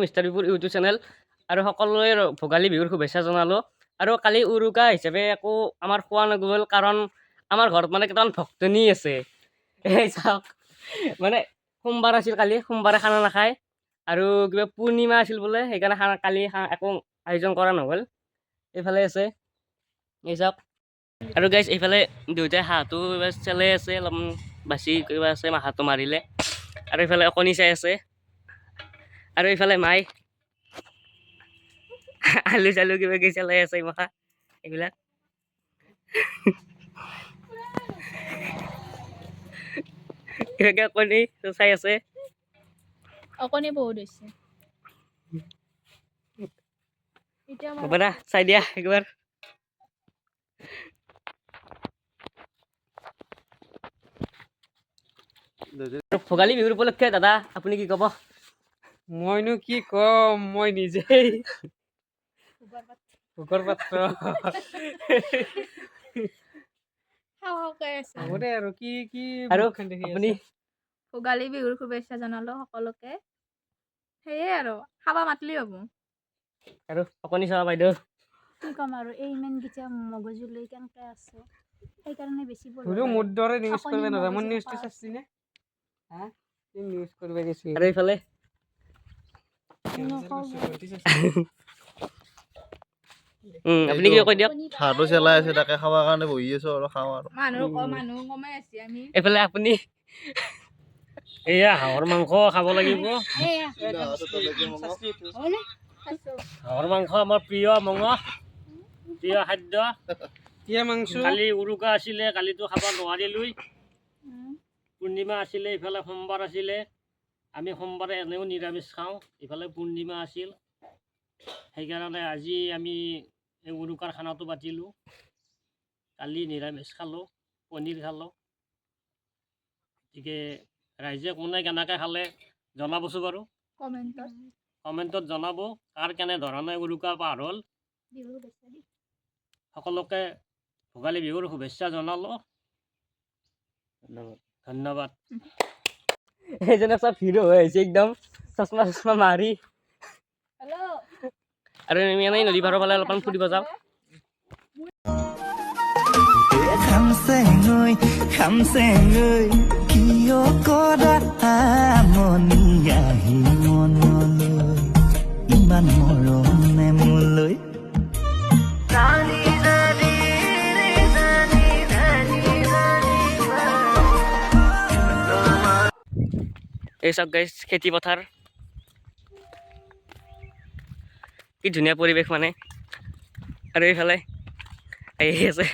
Mister বিপুৰ YouTube channel আৰু সকলোৱে ভোগালী বিহুৰ শুভেচ্ছা জনালোঁ। আৰু কালি উৰুকা হিচাপে একো আমাৰ খোৱা নগ'ল কাৰণ আমাৰ ঘৰত মানে কেইটামান ভক্তনী আছে। চাওক মানে সোমবাৰ আছিল কালি, সোমবাৰে খানা নাখায়। আৰু কিবা পূৰ্ণিমা আছিল বোলে, সেইকাৰণে খানা কালি একো আয়োজন কৰা নহ'ল এইফালে আছে, এই চাওক। আৰু গাইছ এইফালে দেউতাই হাঁহটো চেলাই আছে, অলপমান বাচি কিবা আছে হাঁহটো মাৰিলে। আৰু এইফালে কণী চাই আছে। আৰু এইফালে মাই আলু চালু কিবা কিবি চেলাই আছে মখা এইবিলাক কিবাকে কণী চাই আছে অকণি বহুত হৈছে এতিয়া হ'ব না চাই দিয়া একবাৰ আৰু ভোগালী বিহুৰ উপলক্ষে দাদা আপুনি কি ক'ব মইনো কি কম? মই নিজেই। ভোকৰ পাত্ৰ খাওঁ খাওঁকৈ আছে। হ'ব দে আৰু কি কি আৰু আপুনি? ভোগালী বিহুৰ শুভেচ্ছা জনালো সকলোকে। সেয়ে আৰু খাবা মাতলি হ'ব। আৰু অকণি চাবা বাইদেউ। কি ক'ম আৰু এই ইমানকেইটা মগজু লৈ কেনেকৈ আছে? সেইকাৰণে বেছি বল মোৰ দৰে নিউজ কৰিব নাযায় মোৰ নিউজটো পাই চাইছি নে? হা? নিউজ কৰিব গৈছে আৰু এইফালে? আপুনি কি কৈ দিয়ক হাঁহটো চেলাই আছে তাকে খাবৰ কাৰণে বহি আছো আৰু খাওঁ আৰু এইফালে আপুনি এয়া হাঁহৰ মাংস খাব লাগিব হাঁহৰ মাংস আমাৰ প্ৰিয় মঙহ প্ৰিয় খাদ্য কিয়া মাংস কালি উৰুকা আছিলে কালিতো খাব নোৱাৰিলোঁ পূৰ্ণিমা আছিলে ইফালে সোমবাৰ আছিলে আমি সোমবাৰে এনেও নিৰামিষ খাওঁ ইফালে পূৰ্ণিমা আছিল। সেইকাৰণে আজি আমি এই উৰুকাৰ খানাটো পাতিলোঁ। কালি নিৰামিষ খালোঁ পনীৰ খালোঁ। গতিকে ৰাইজে কোনে কেনেকৈ খালে জনাবচোন বাৰু। কমেণ্টত। কমেণ্টত জনাব কাৰ কেনেধৰণে উৰুকা পাৰ হ'ল। সকলোকে ভোগালী বিহুৰ শুভেচ্ছা জনালোঁ। ধন্যবাদ। ধন্যবাদ এইজনে জন্য সব হৈ আহিছে একদম চশমা চশমা মাৰি হেল্ল' আৰু আমি এনেই নদী পাৰৰ ফালে অলপমান ফুৰিব যাওঁ। খামচেঙৈ খামচেঙৈ কিয় কৰা আমনি এই চাওক গাইছ খেতি পথাৰ। কি ধুনীয়া পৰিৱেশ মানে। আৰু এইফালে আহি আছে।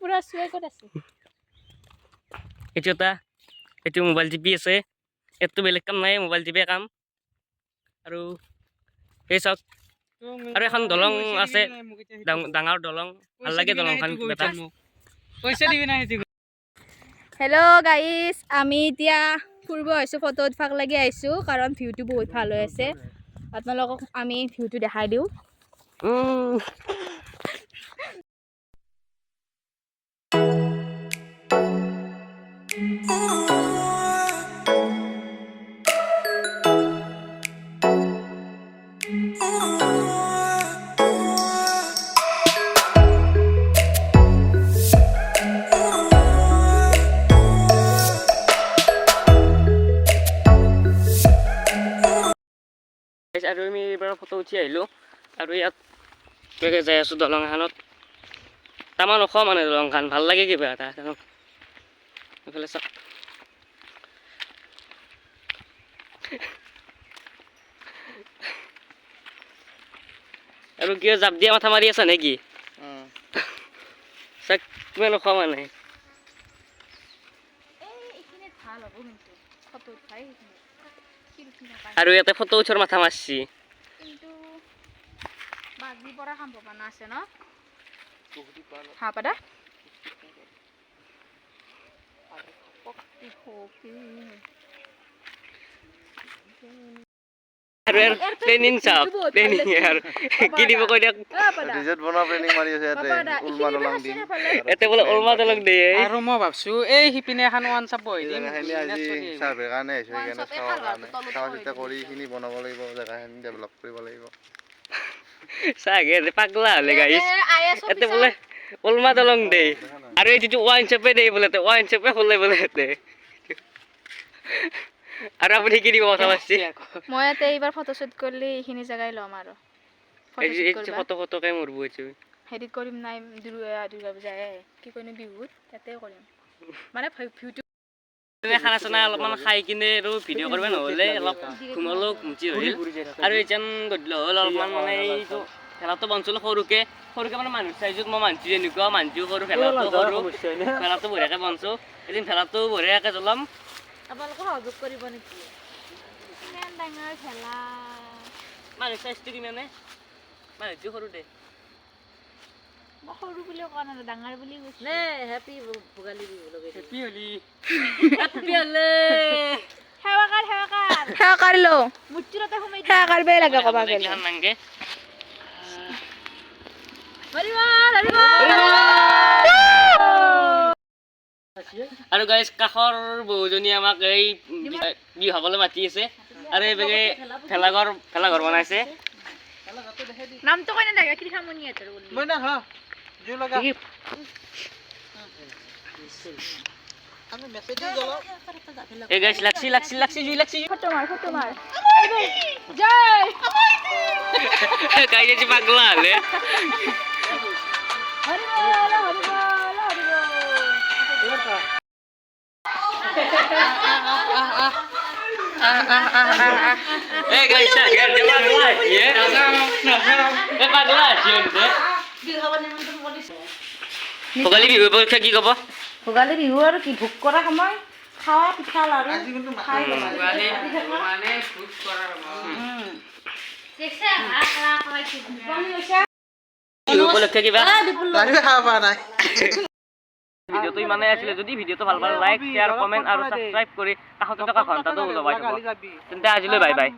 পুৰা চুৱেগত আছে? এইটো এটা এইটো মোবাইল টিপি আছে। ইয়াততো বেলেগ কাম নাই মোবাইল টিপে কাম। আৰু এই চাওক আৰু এখন দলং আছে। ডাঙ- ডাঙৰ দলং। ভাল লাগে দলংখন হেল্ল' গাইজ আমি এতিয়া ফুৰিব আহিছোঁ ফটো উঠবাক লাগি আহিছোঁ কাৰণ ভিউটো বহুত ভালো হৈ আছে। আপোনালোকক আমি ভিউটো দেখাই দিওঁ। উম, আৰু আমি এইবাৰ ফটো উঠি আহিলোঁ। আৰু ইয়াত যাই আছোঁ দলং এখনত তামান ওখ মানে দলংখন ভালো লাগে কিবা এটা এইফালে চাওক। আৰু কিয় জাপ দিয়া মাথা মাৰি আছা নেকি? চাওক কিমান ওখ মানে। ভালো হ'ব কিন্তু ফটো উঠাই আৰু ইয়াতে ফটো উঠৰ মাথা মাৰছি কিন্তু বাজি পৰা সম্ভাৱনা আছে ন? হা পাদা। আৰু ইয়াৰ প্লেনিং চাওক প্লেনিং কি দিব কৈ দিয়ক ৰিজৰ্ট বনোৱা প্লেনিং মাৰি আছে ইয়াতে উলমা দলং দিম ইয়াতে বোলে ওলমা দলং দিয়ে আৰু মই ভাবছ এই সিপিনে এখন ওৱান চাপ বহি দিম আজি। চাৰ্ভে কাৰণে আহিছোঁ সেইকাৰণে চাবৰ কাৰণে চোৱা চিতা কৰি এইখিনি বনাব লাগিব জেগাখিনি ডেভেলপ কৰিব লাগিব চাগে পাগলা হ'লে গাইছ ইয়াতে বোলে ওলমা দলং দে আৰু এই যিটো ৱাইন শ্বপে দে বোলে ৱাইন শ্বপে খোলে বোলে ইয়াতে আৰু আপুনি কি দিব কথা পাতিছে মই ইয়াতে এইবাৰ ফটোশ্বুট কৰিলে এইখিনি জেগাই ল'ম আৰু। এই যে- এই ফটোশ্বুট ফটো ফটোকে মৰব হৈছে হেৰিত কৰিম নাই দুৰ্গা দুৰ্গা পূজাই। কি কয়নো বিহুত তাতে কৰিম। মানে ভিউটো এনে খানা চানা অলপমান খাই কিনে আৰু ভিডিঅ' কৰিব নহ'লে অলপ ঘুমালো ঘুমচি হৈছিল আৰু এতিয়া গধূলি হ'ল অলপমান মানে এইটো ভেলাটো বনাইছিলোঁ সৰুকে। সৰুকে মানে মানুহ চাইজত মই মানুহটো এনেকুৱা মানুহটো সৰু ভেলাটো সৰু। ভেলাটো বঢ়িয়াকে বনাইছোঁ এদিন ভেলাটো বঢ়িয়াকে জ্বলাম। আপোনালোকে সহযোগ কৰিব নেকি? ইমান ডাঙৰ ভেলা মানুহ চাইজটো কিমানে মানুহটো সৰু দে মই সৰু বুলিও কোৱা নাই ডাঙৰ বুলি কৈছোঁ। হেপী হলি। সেৱা কাৰ সেৱা কাৰ। সেৱা কাৰ লো। মূৰ্তিৰতে সোমাই সেৱা কাৰবাই লাগে ক'বা গ'লে। কিমান মাংগে আৰু গাইজ কাষৰ বহুজনী আমাক এই বিহু খাবলৈ মাতি আছে। আৰু এইভাগে ভেলাঘৰ ভেলাঘৰ বনাইছে। নামটো কৈ নাথাকে কি খামনি আছে মই না হা জুই লগা। এই গাইজ লাগছি লাগছি লাগছি জুই লাগছি ফটো মাৰ ফটো মাৰ। জয়! গাইজ আজি পাগলা হলে। হৰি বল এই গাইজ গেট দে পাগলা আছে এই পাগলা আছে এনতে ভোগালী বিহু পৰীক্ষা কি ক'ব? ভোগালী বিহু আৰু কি ভোগ কৰা সময়? খাৱা পিঠা লাৰু খাই মানে মানে। বিহু উপলক্ষে কিবা? খাব পৰা নাই। ভিডিঅ'টো মানে আছিলে যদি ভিডিঅ'টো ভালো পালে লাইক শেয়ার কমেণ্ট আৰু সাবস্ক্রাইব কৰি তাহলে টাকা দবাই থ'ব যাবি। তেন্তে আজিলে বাই বাই